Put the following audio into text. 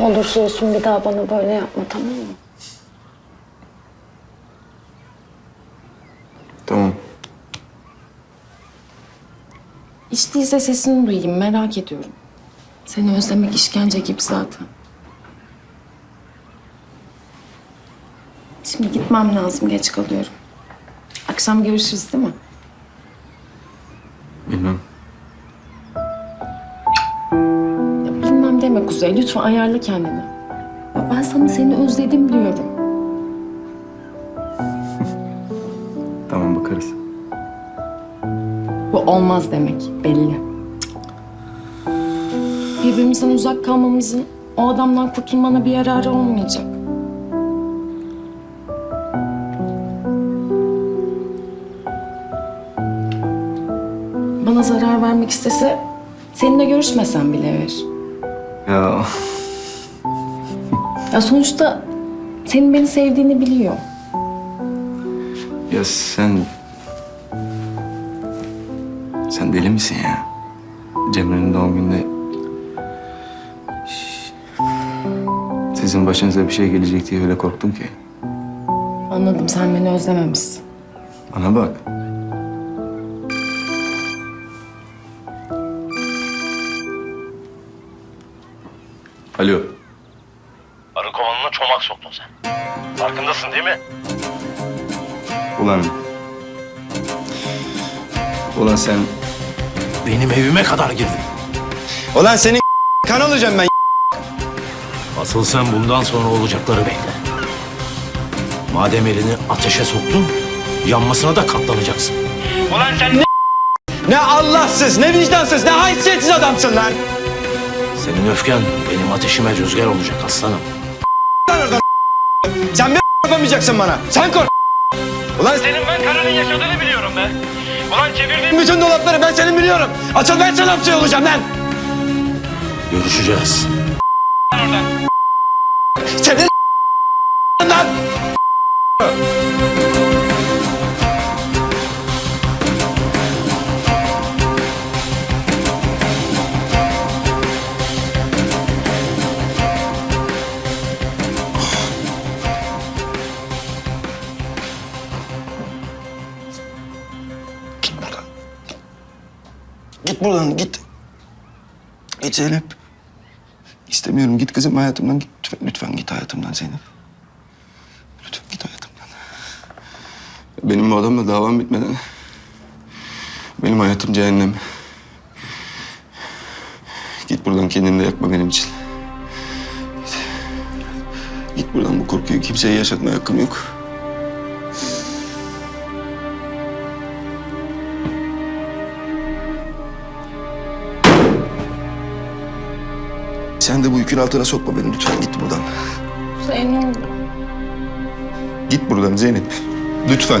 Olursa olsun bir daha bana böyle yapma tamam mı? Tamam. Hiç değilse sesini duyayım merak ediyorum. Seni özlemek işkence gibi zaten. Şimdi gitmem lazım geç kalıyorum. Akşam görüşürüz değil mi? Bilmem. Deme Kuzey lütfen ayarla kendini. Ya ben sana seni özledim diyorum. Tamam bakarız. Bu olmaz demek belli. Birbirimizden uzak kalmamızın o adamdan kurtulmana bir yararı olmayacak. Bana zarar vermek istese seninle görüşmesen bile verir. Ya Ya sonuçta senin beni sevdiğini biliyor. ya sen sen deli misin ya? Cemre'nin doğum gününde sizin başınıza bir şey gelecek diye öyle korktum ki. Anladım sen beni özlememişsin. Bana bak. Alo. Arı kovanına çomak soktun sen. Farkındasın değil mi? Ulan. Ulan sen Benim evime kadar girdin. Ulan senin kan olacağım ben. Asıl sen bundan sonra olacakları bekle. Madem elini ateşe soktun, yanmasına da katlanacaksın. Ulan sen ne? Ne Allahsız, ne vicdansız, ne haysiyetsiz adamsın lan. Senin öfken benim ateşime rüzgar olacak aslanım. Lan oradan Sen bir yapamayacaksın bana. Sen kork. Ulan Senin ben karının yaşadığını biliyorum be. Ulan çevirdiğin... bütün dolapları ben senin biliyorum. Asıl ben sana hapsi olacağım lan. Görüşeceğiz. Senin Git buradan git. Git Zeynep. İstemiyorum. Git kızım hayatımdan git. Lütfen, lütfen git hayatımdan Zeynep. Lütfen git hayatımdan. benim bu adamla davam bitmeden benim hayatım cehennem. Git buradan kendini de yakma benim için. Git. Git buradan bu korkuyu kimseye yaşatmaya hakkım yok. Sen de bu yükün altına sokma beni. Lütfen git buradan. Olur. Git buradan Zeynep. Lütfen.